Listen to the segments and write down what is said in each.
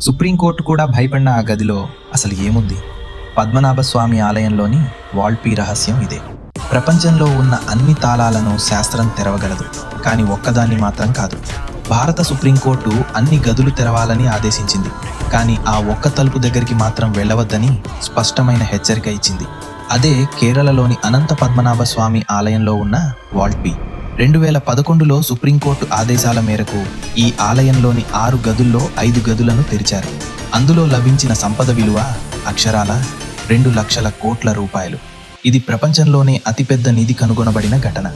Supreme court కూడా భయపడిన ఆ గదిలో అసలు ఏముంది? పద్మనాభ స్వామి ఆలయంలోని వాల్పీ రహస్యం ఇదే. ప్రపంచంలో ఉన్న అన్ని తాళాలను శాస్త్రం తెరవగలదు. కానీ ఒక్కదాన్ని మాత్రం కాదు. భారత సుప్రీంకోర్టు అన్ని గదులు తెరవాలని ఆదేశించింది. కానీ ఆ ఒక్క తలుపు దగ్గరికి మాత్రం వెళ్ళవద్దని స్పష్టమైన హెచ్చరిక ఇచ్చింది. అదే కేరళలోని అనంత పద్మనాభ స్వామి ఆలయంలో ఉన్న వాల్పీ. రెండు వేల పదకొండులో సుప్రీంకోర్టు ఆదేశాల మేరకు ఈ ఆలయంలోని ఆరు గదుల్లో ఐదు గదులను తెరిచారు. అందులో లభించిన సంపద విలువ అక్షరాల రెండు లక్షల కోట్ల రూపాయలు. ఇది ప్రపంచంలోనే అతిపెద్ద నిధి కనుగొనబడిన ఘటన.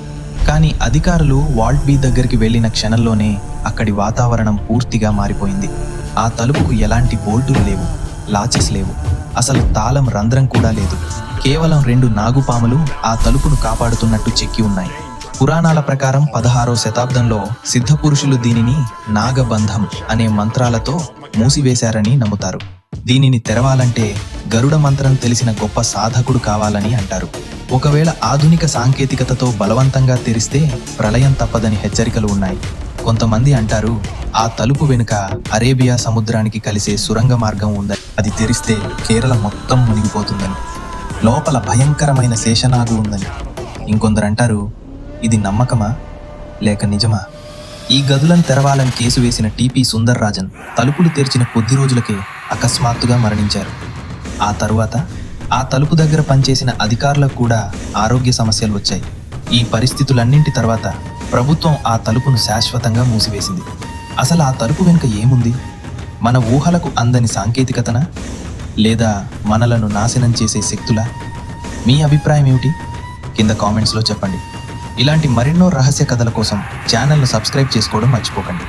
కానీ అధికారులు వాల్ట్ బీ దగ్గరికి వెళ్ళిన క్షణంలోనే అక్కడి వాతావరణం పూర్తిగా మారిపోయింది. ఆ తలుపుకు ఎలాంటి బోల్టులు లేవు లాచెస్ లేవు. అసలు తాళం రంధ్రం కూడా లేదు. కేవలం రెండు నాగుపాములు ఆ తలుపును కాపాడుతున్నట్టు చెక్కి ఉన్నాయి. పురాణాల ప్రకారం పదహారో శతాబ్దంలో సిద్ధపురుషులు దీనిని నాగబంధం అనే మంత్రాలతో మూసివేశారని నమ్ముతారు. దీనిని తెరవాలంటే గరుడ మంత్రం తెలిసిన గొప్ప సాధకుడు కావాలని అంటారు. ఒకవేళ ఆధునిక సాంకేతికతతో బలవంతంగా తెరిస్తే ప్రళయం తప్పదని హెచ్చరికలు ఉన్నాయి. కొంతమంది అంటారు ఆ తలుపు వెనుక అరేబియా సముద్రానికి కలిసే సురంగ మార్గం ఉందని. అది తెరిస్తే కేరళ మొత్తం మునిగిపోతుందని. లోపల భయంకరమైన శేషనాగు ఉందని. ఇంకొందరు అంటారు ఇది నమ్మకమా? లేక నిజమా? ఈ గదులను తెరవాలని కేసు వేసిన టీపీ సుందర్ రాజన్ తలుపులు తెరిచిన కొద్ది రోజులకే అకస్మాత్తుగా మరణించారు. ఆ తరువాత ఆ తలుపు దగ్గర పనిచేసిన అధికారులకు కూడా ఆరోగ్య సమస్యలు వచ్చాయి. ఈ పరిస్థితులన్నింటి తర్వాత ప్రభుత్వం ఆ తలుపును శాశ్వతంగా మూసివేసింది. అసలు ఆ తలుపు వెనుక ఏముంది? మన ఊహలకు అందని సాంకేతికతనా? లేదా మనలను నాశనం చేసే శక్తులా? మీ అభిప్రాయం ఏమిటి? కింద కామెంట్స్లో చెప్పండి. ఇలాంటి మరెన్నో రహస్య కథల కోసం ఛానల్ను సబ్స్క్రైబ్ చేసుకోవడం మర్చిపోకండి.